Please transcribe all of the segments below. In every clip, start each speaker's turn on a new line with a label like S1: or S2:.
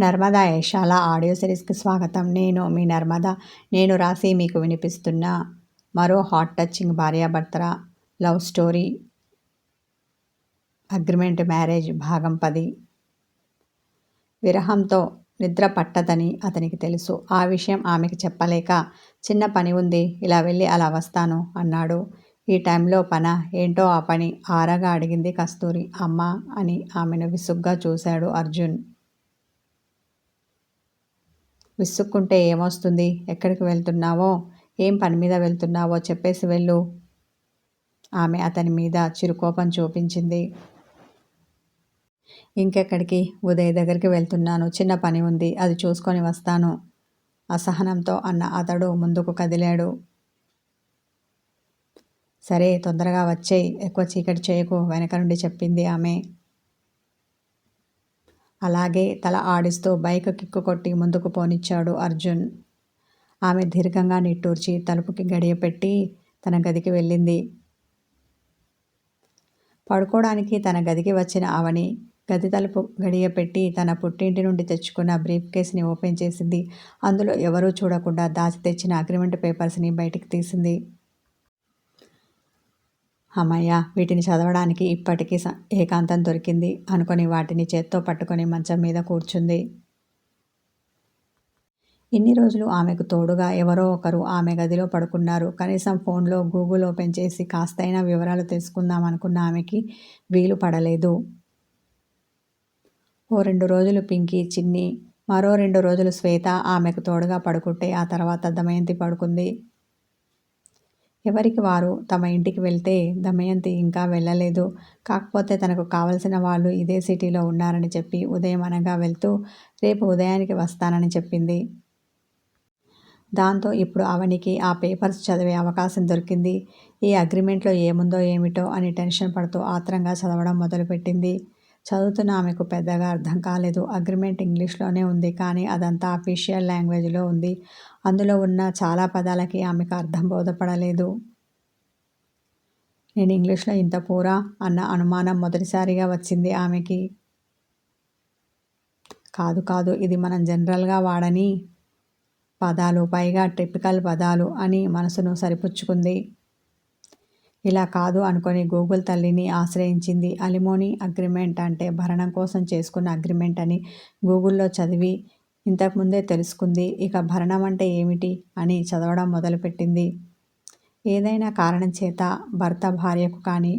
S1: Narmada యశాల audio సిరీస్కి స్వాగతం. నేను మీ నర్మద. నేను రాసి మీకు వినిపిస్తున్న మరో హాట్ టచింగ్ భార్యాభర్తల లవ్ స్టోరీ. అగ్రిమెంట్ మ్యారేజ్ భాగం పది. విరహంతో నిద్ర పట్టదని అతనికి తెలుసు. ఆ విషయం ఆమెకి చెప్పలేక చిన్న పని ఉంది ఇలా వెళ్ళి అలా వస్తాను అన్నాడు. ఈ టైంలో పన ఏంటో ఆ పని? ఆరగా అడిగింది కస్తూరి. అమ్మ అని ఆమెను విసుగ్గా చూశాడు అర్జున్. విసుక్కుంటే ఏమొస్తుంది? ఎక్కడికి వెళ్తున్నావో? ఏం పని మీద వెళ్తున్నావో చెప్పేసి వెళ్ళు. ఆమె అతని మీద చిరుకోపం చూపించింది. ఇంకెక్కడికి? ఉదయ్ దగ్గరికి వెళ్తున్నాను. చిన్న పని ఉంది. అది చూసుకొని వస్తాను. అసహనంతో అన్న అతడు ముందుకు కదిలాడు. సరే తొందరగా వచ్చేయి. ఎక్కువ చీకటి చేయకు వెనక నుండి చెప్పింది ఆమె. అలాగే తల ఆడిస్తూ బైక్ కిక్కు కొట్టి ముందుకు పోనిచ్చాడు అర్జున్. ఆమె దీర్ఘంగా నిట్టూర్చి తలుపుకి గడియపెట్టి తన గదికి వెళ్ళింది. పడుకోవడానికి తన గదికి వచ్చిన అవని గది తలుపు గడియపెట్టి తన పుట్టింటి నుండి తెచ్చుకున్న బ్రీఫ్ కేసుని ఓపెన్ చేసింది. అందులో ఎవరూ చూడకుండా దాచి తెచ్చిన అగ్రిమెంట్ పేపర్స్ని బయటికి తీసింది. అమ్మయ్య వీటిని చదవడానికి ఇప్పటికీ ఏకాంతం దొరికింది. అనుకొని వాటిని చేత్తో పట్టుకొని మంచం మీద కూర్చుంది. ఇన్ని రోజులు ఆమెకు తోడుగా ఎవరో ఒకరు ఆమె గదిలో పడుకున్నారు. కనీసం ఫోన్లో గూగుల్ ఓపెన్ చేసి కాస్తైనా వివరాలు తెలుసుకుందాం అనుకున్న ఆమెకి వీలు పడలేదు. ఓ రెండు రోజులు పింకి చిన్ని మరో రెండు రోజులు శ్వేత ఆమెకు తోడుగా పడుకుంటే ఆ తర్వాత దమయంతి పడుకుంది. ఎవరికి వారు తమ ఇంటికి వెళ్తే దమయంతి ఇంకా వెళ్ళలేదు. కాకపోతే తనకు కావలసిన వాళ్ళు ఇదే సిటీలో ఉన్నారని చెప్పి ఉదయం అనగా వెళ్తూ రేపు ఉదయానికి వస్తానని చెప్పింది. దాంతో ఇప్పుడు అవనికి ఆ పేపర్స్ చదివే అవకాశం దొరికింది. ఈ అగ్రిమెంట్లో ఏముందో ఏమిటో అని టెన్షన్ పడుతూ ఆత్రంగా చదవడం మొదలుపెట్టింది. చదువుతున్న ఆమెకు పెద్దగా అర్థం కాలేదు. అగ్రిమెంట్ ఇంగ్లీష్లోనే ఉంది కానీ అదంతా అఫీషియల్ లాంగ్వేజ్లో ఉంది. అందులో ఉన్న చాలా పదాలకి ఆమెకు అర్థం బోధపడలేదు. నేను ఇంగ్లీష్లో ఇంత పూరా అన్న అనుమానం మొదటిసారిగా వచ్చింది ఆమెకి. కాదు కాదు ఇది మనం జనరల్గా వాడని పదాలు పైగా టిపికల్ పదాలు అని మనసును సరిపుచ్చుకుంది. ఇలా కాదు అనుకొని గూగుల్ తల్లిని ఆశ్రయించింది అలిమోని అగ్రిమెంట్ అంటే భరణం కోసం చేసుకున్న అగ్రిమెంట్ అని గూగుల్లో చదివి ఇంతకుముందే తెలుసుకుంది. ఇక భరణం అంటే ఏమిటి అని చదవడం మొదలుపెట్టింది. ఏదైనా కారణం చేత భర్త భార్యకు కానీ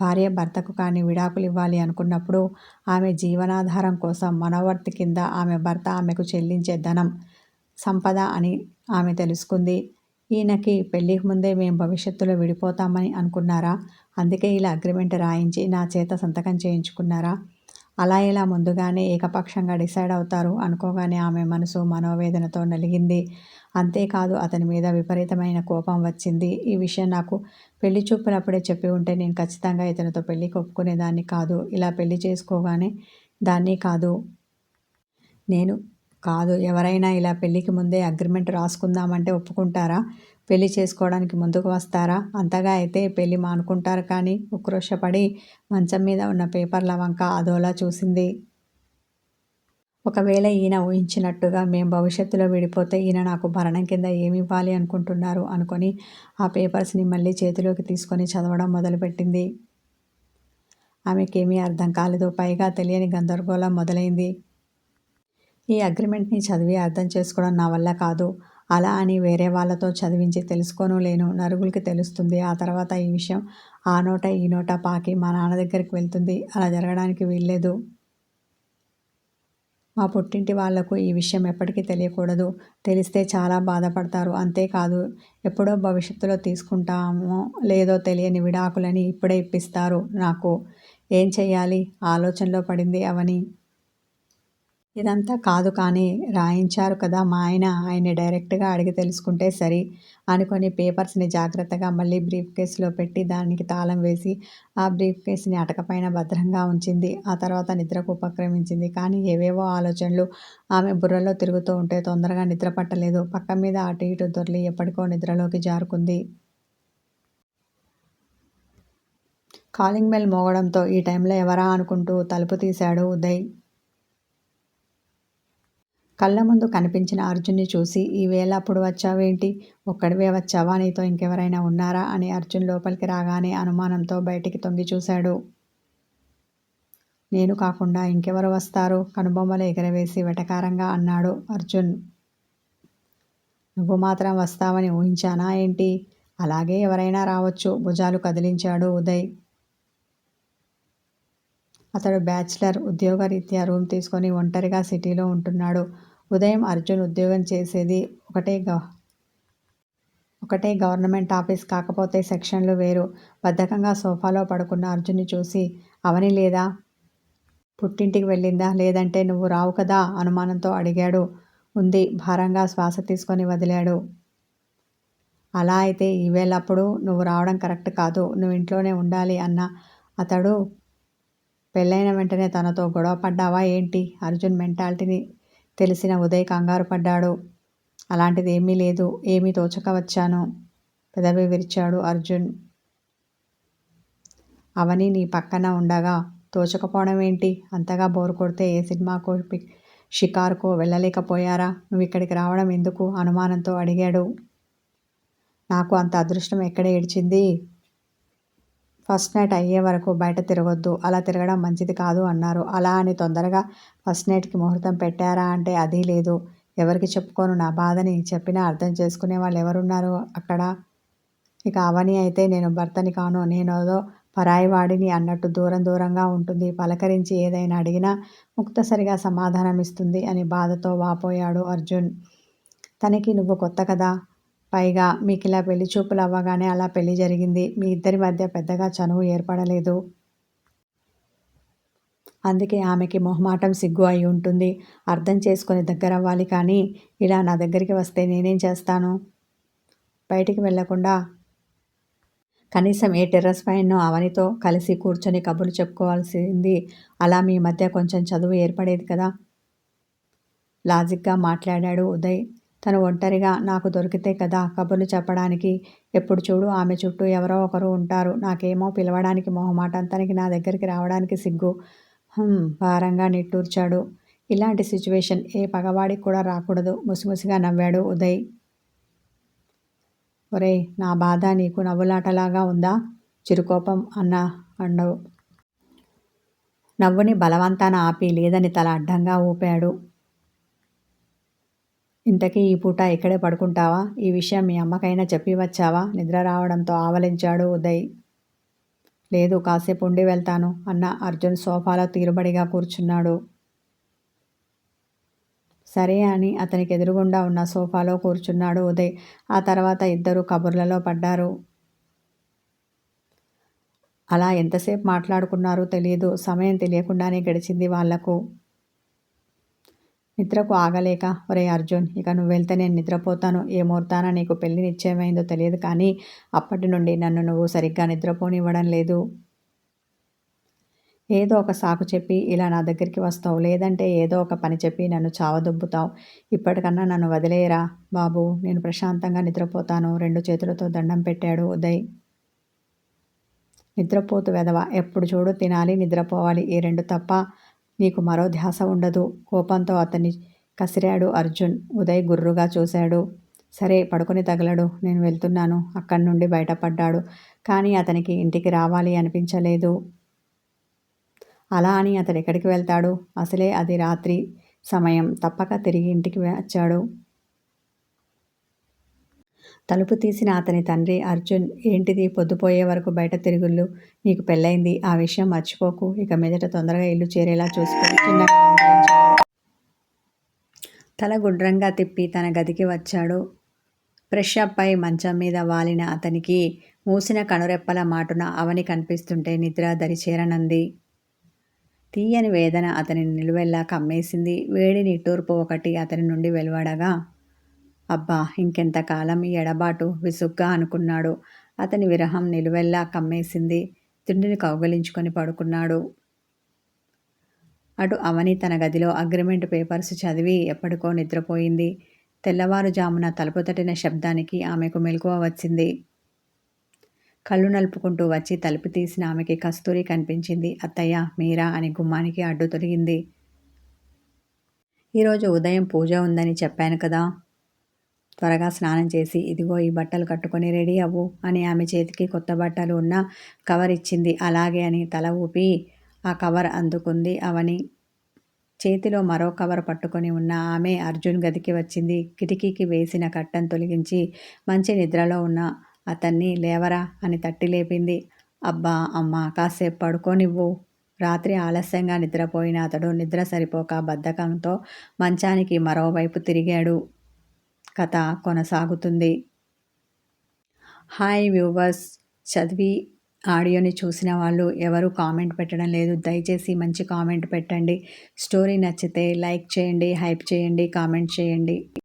S1: భార్య భర్తకు కానీ విడాకులు ఇవ్వాలి అనుకున్నప్పుడు ఆమె జీవనాధారం కోసం మనవర్తి కింద ఆమె భర్త ఆమెకు చెల్లించే ధనం సంపద అని ఆమె తెలుసుకుంది. ఈయనకి పెళ్ళికి ముందే మేము భవిష్యత్తులో విడిపోతామని అనుకున్నారా? అందుకే ఇలా అగ్రిమెంట్ రాయించి నా చేత సంతకం చేయించుకున్నారా? అలా ఇలా ముందుగానే ఏకపక్షంగా డిసైడ్ అవుతారు అనుకోగానే ఆమె మనసు మనోవేదనతో నలిగింది. అంతేకాదు అతని మీద విపరీతమైన కోపం వచ్చింది. ఈ విషయం నాకు పెళ్ళి చూపినప్పుడే చెప్పి ఉంటే నేను ఖచ్చితంగా ఇతనితో పెళ్ళికి ఒప్పుకునేదాన్ని కాదు. ఇలా పెళ్ళి చేసుకోగానే దాన్ని కాదు. నేను కాదు. ఎవరైనా ఇలా పెళ్ళికి ముందే అగ్రిమెంట్ రాసుకుందామంటే ఒప్పుకుంటారా? పెళ్ళి చేసుకోవడానికి ముందుకు వస్తారా? అంతగా అయితే పెళ్ళి మానుకుంటారు కానీ ఉక్రోషపడి మంచం మీద ఉన్న పేపర్ల వంక అదోలా చూసింది. ఒకవేళ ఈయన ఊహించినట్టుగా మేము భవిష్యత్తులో విడిపోతే ఈయన నాకు భరణం కింద ఏమి ఇవ్వాలి అనుకుంటున్నారు అనుకొని ఆ పేపర్స్ని మళ్ళీ చేతిలోకి తీసుకొని చదవడం మొదలుపెట్టింది. ఆమెకేమీ అర్థం కాలేదు. పైగా తెలియని గందరగోళం మొదలైంది. ఈ అగ్రిమెంట్ని చదివి అర్థం చేసుకోవడం నా వల్ల కాదు. అలా అని వేరే వాళ్ళతో చదివించి తెలుసుకోను లేను నరుగులకి తెలుస్తుంది. ఆ తర్వాత ఈ విషయం ఆ నోట ఈ నోట పాకి మా నాన్న దగ్గరికి వెళ్తుంది. అలా జరగడానికి వీల్లేదు. మా పుట్టింటి వాళ్ళకు ఈ విషయం ఎప్పటికీ తెలియకూడదు. తెలిస్తే చాలా బాధపడతారు. అంతేకాదు ఎప్పుడో భవిష్యత్తులో తీసుకుంటామో లేదో తెలియని విడాకులని ఇప్పుడే ఇప్పిస్తారు నాకు. ఏం చేయాలి ఆలోచనలో పడింది అవని. ఇదంతా కాదు కానీ రాయించారు కదా మా ఆయన ఆయన్ని డైరెక్ట్గా అడిగి తెలుసుకుంటే సరి అనుకొని పేపర్స్ని జాగ్రత్తగా మళ్ళీ బ్రీఫ్ కేసులో పెట్టి దానికి తాళం వేసి ఆ బ్రీఫ్ కేసుని అటకపైన భద్రంగా ఉంచింది. ఆ తర్వాత నిద్రకు ఉపక్రమించింది. కానీ ఏవేవో ఆలోచనలు ఆమె బుర్రలో తిరుగుతూ ఉంటే తొందరగా నిద్ర పట్టలేదు. పక్క మీద అటు ఇటు దొర్లి ఎప్పటికో నిద్రలోకి జారుకుంది. కాలింగ్ బెల్ మోగడంతో ఈ టైంలో ఎవరా అనుకుంటూ తలుపు తీశాడు ఉదయ్. కళ్ళ ముందు కనిపించిన అర్జున్ని చూసి ఈ వేళ అప్పుడు వచ్చావేంటి? ఒక్కడివే వచ్చావా? నీతో ఇంకెవరైనా ఉన్నారా? అని అర్జున్ లోపలికి రాగానే అనుమానంతో బయటికి తొంగి చూశాడు. నేను కాకుండా ఇంకెవరు వస్తారు? కనుబొమ్మలు ఎగరవేసి వెటకారంగా అన్నాడు అర్జున్. నువ్వు మాత్రం వస్తావని ఊహించానా ఏంటి? అలాగే ఎవరైనా రావచ్చు భుజాలు కదిలించాడు ఉదయ్. అతడు బ్యాచిలర్ ఉద్యోగరీత్యా రూమ్ తీసుకొని ఒంటరిగా సిటీలో ఉంటున్నాడు. ఉదయం అర్జున్ ఉద్యోగం చేసేది ఒకటే గ ఒకటే గవర్నమెంట్ ఆఫీస్ కాకపోతే సెక్షన్లు వేరు. బద్ధకంగా సోఫాలో పడుకున్న అర్జున్ని చూసి అవని లేదా? పుట్టింటికి వెళ్ళిందా? లేదంటే నువ్వు రావు కదా అనుమానంతో అడిగాడు. ఉంది. భారంగా శ్వాస తీసుకొని వదిలాడు. అలా అయితే ఈవేళప్పుడు నువ్వు రావడం కరెక్ట్ కాదు. నువ్వు ఇంట్లోనే ఉండాలి అన్న అతడు పెళ్ళైన వెంటనే తనతో గొడవ పడ్డావా ఏంటి? అర్జున్ మెంటాలిటీని తెలిసిన ఉదయ్ కంగారు పడ్డాడు. అలాంటిది ఏమీ లేదు. ఏమీ తోచక వచ్చాను. పెదవి విరిచాడు అర్జున్. అవని నీ పక్కన ఉండగా తోచకపోవడం ఏంటి? అంతగా బోరు కొడితే ఏ సినిమాకో షికార్కో వెళ్ళలేకపోయారా? నువ్వు ఇక్కడికి రావడం ఎందుకు? అనుమానంతో అడిగాడు. నాకు అంత అదృష్టం ఎక్కడ ఏడ్చింది ఫస్ట్ నైట్ అయ్యే వరకు బయట తిరగొద్దు అలా తిరగడం మంచిది కాదు అన్నారు. అలా అని తొందరగా ఫస్ట్ నైట్కి ముహూర్తం పెట్టారా అంటే అది లేదు. ఎవరికి చెప్పుకోను నా బాధని చెప్పినా అర్థం చేసుకునే వాళ్ళు ఎవరున్నారు అక్కడ? ఇక అవని అయితే నేను భర్తని కాను నేనేదో పరాయివాడిని అన్నట్టు దూరం దూరంగా ఉంటుంది. పలకరించి ఏదైనా అడిగినా ముక్తసరిగా సమాధానం ఇస్తుంది అని బాధతో వాపోయాడు అర్జున్. తనకి నువ్వు కొత్త కదా? పైగా మీకు ఇలా పెళ్ళి చూపులు అవ్వగానే అలా పెళ్ళి జరిగింది. మీ ఇద్దరి మధ్య పెద్దగా చనువు ఏర్పడలేదు. అందుకే ఆమెకి మొహమాటం సిగ్గు అయి ఉంటుంది. అర్థం చేసుకొని దగ్గర అవ్వాలి కానీ ఇలా నా దగ్గరికి వస్తే నేనేం చేస్తాను? బయటికి వెళ్ళకుండా కనీసం ఏ టెర్రస్ పైన అవనితో కలిసి కూర్చొని కబుర్లు చెప్పుకోవాల్సింది. అలా మీ మధ్య కొంచెం చదువు ఏర్పడేది కదా? లాజిక్గా మాట్లాడాడు ఉదయ్. తను ఒంటరిగా నాకు దొరికితే కదా కబుర్లు చెప్పడానికి. ఎప్పుడు చూడు ఆమె చుట్టూ ఎవరో ఒకరు ఉంటారు. నాకేమో పిలవడానికి మొహమాట. తనకి నా దగ్గరికి రావడానికి సిగ్గు. భారంగా నిట్టూర్చాడు. ఇలాంటి సిచ్యువేషన్ ఏ పగవాడికి కూడా రాకూడదు. ముసిముసిగా నవ్వాడు ఉదయ్. ఒరే నా బాధ నీకు నవ్వులాటలాగా ఉందా? చిరుకోపం అన్న అండవు. నవ్వుని బలవంతాన ఆపి లేదని తల అడ్డంగా ఊపాడు. ఇంతకీ ఈ పూట ఇక్కడే పడుకుంటావా? ఈ విషయం మీ అమ్మకైనా చెప్పి వచ్చావా? నిద్ర రావడంతో ఆవలించాడు ఉదయ్. లేదు కాసేపు ఉండి వెళ్తాను అన్న అర్జున్ సోఫాలో తీరుబడిగా కూర్చున్నాడు. సరే అని అతనికి ఎదురుగుండా ఉన్న సోఫాలో కూర్చున్నాడు ఉదయ్. ఆ తర్వాత ఇద్దరు కబుర్లలో పడ్డారు. అలా ఎంతసేపు మాట్లాడుకున్నారో తెలియదు సమయం తెలియకుండానే గడిచింది వాళ్ళకు. నిద్రకు ఆగలేక ఒరే అర్జున్ ఇక నువ్వు వెళ్తే నేను నిద్రపోతాను. ఏ ముహూర్తాన నీకు పెళ్ళి నిశ్చయమైందో తెలియదు కానీ అప్పటి నుండి నన్ను నువ్వు సరిగ్గా నిద్రపోనివ్వడం లేదు. ఏదో ఒక సాకు చెప్పి ఇలా నా దగ్గరికి వస్తావు. లేదంటే ఏదో ఒక పని చెప్పి నన్ను చావదొబ్బుతావు. ఇప్పటికన్నా నన్ను వదిలేయరా. బాబు నేను ప్రశాంతంగా నిద్రపోతాను. రెండు చేతులతో దండం పెట్టాడు ఉదయ్. నిద్రపోతు వెదవ ఎప్పుడు చూడు తినాలి నిద్రపోవాలి. ఈ రెండు తప్ప నీకు మరో ధ్యాస ఉండదు. కోపంతో అతన్ని కసిరాడు అర్జున్. ఉదయ్ గుర్రుగా చూశాడు. సరే పడుకుని తగలడు. నేను వెళ్తున్నాను. అక్కడి నుండి బయటపడ్డాడు. కానీ అతనికి ఇంటికి రావాలి అనిపించలేదు. అలా అని అతడు ఎక్కడికి వెళ్తాడు? అసలే అది రాత్రి సమయం. తప్పక తిరిగి ఇంటికి వచ్చాడు. తలుపు తీసిన అతని తండ్రి అర్జున్ ఏంటిది? పొద్దుపోయే వరకు బయట తిరుగుళ్ళు. నీకు పెళ్ళైంది ఆ విషయం మర్చిపోకు. ఇక మీదట తొందరగా ఇల్లు చేరేలా చూసుకొని తల గుడ్రంగా తిప్పి తన గదికి వచ్చాడు. ఫ్రెష్ అప్ అయి మంచం మీద వాలిన అతనికి మూసిన కనురెప్పల మాటున అవని కనిపిస్తుంటే నిద్ర దరి చేరనంది. తీయని వేదన అతని నిలువెల్లా కమ్మేసింది. వేడి నిట్టూర్పు ఒకటి అతని నుండి వెలువడగా అబ్బా ఇంకెంతకాలం ఈ ఎడబాటు విసుగ్గా అనుకున్నాడు. అతని విరహం నిలువెల్లా కమ్మేసింది. తిండిని కౌగలించుకొని పడుకున్నాడు. అటు అవని తన గదిలో అగ్రిమెంట్ పేపర్స్ చదివి ఎప్పటికో నిద్రపోయింది. తెల్లవారుజామున తలుపు తట్టిన శబ్దానికి ఆమెకు మెలకువ వచ్చింది. కళ్ళు నలుపుకుంటూ వచ్చి తలుపు తీసిన ఆమెకి కస్తూరి కనిపించింది. అత్తయ్య మీరా అని గుమ్మానికి అడ్డు తొలిగింది. ఈరోజు ఉదయం పూజ ఉందని చెప్పాను కదా. త్వరగా స్నానం చేసి ఇదిగో ఈ బట్టలు కట్టుకొని రెడీ అవ్వు అని ఆమె చేతికి కొత్త బట్టలు ఉన్న కవర్ ఇచ్చింది. అలాగే అని తల ఊపి ఆ కవర్ అందుకుంది. అవని చేతిలో మరో కవర్ పట్టుకొని ఉన్న ఆమె అర్జున్ గదికి వచ్చింది. కిటికీకి వేసిన కట్టను తొలగించి మంచి నిద్రలో ఉన్న అతన్ని లేవరా అని తట్టి లేపింది. అబ్బా అమ్మ కాసేపు పడుకోనివ్వు. రాత్రి ఆలస్యంగా నిద్రపోయిన అతడు నిద్ర సరిపోక బద్ధకంతో మంచానికి మరోవైపు తిరిగాడు. కథ కొనసాగుతుంది. Hi viewers. చదివి ఆడియోని చూసిన వాళ్ళు ఎవరు కామెంట్ పెట్టడం లేదు. దయచేసి మంచి కామెంట్ పెట్టండి. స్టోరీ నచ్చితే లైక్ చేయండి హైప్ చేయండి కామెంట్ చేయండి.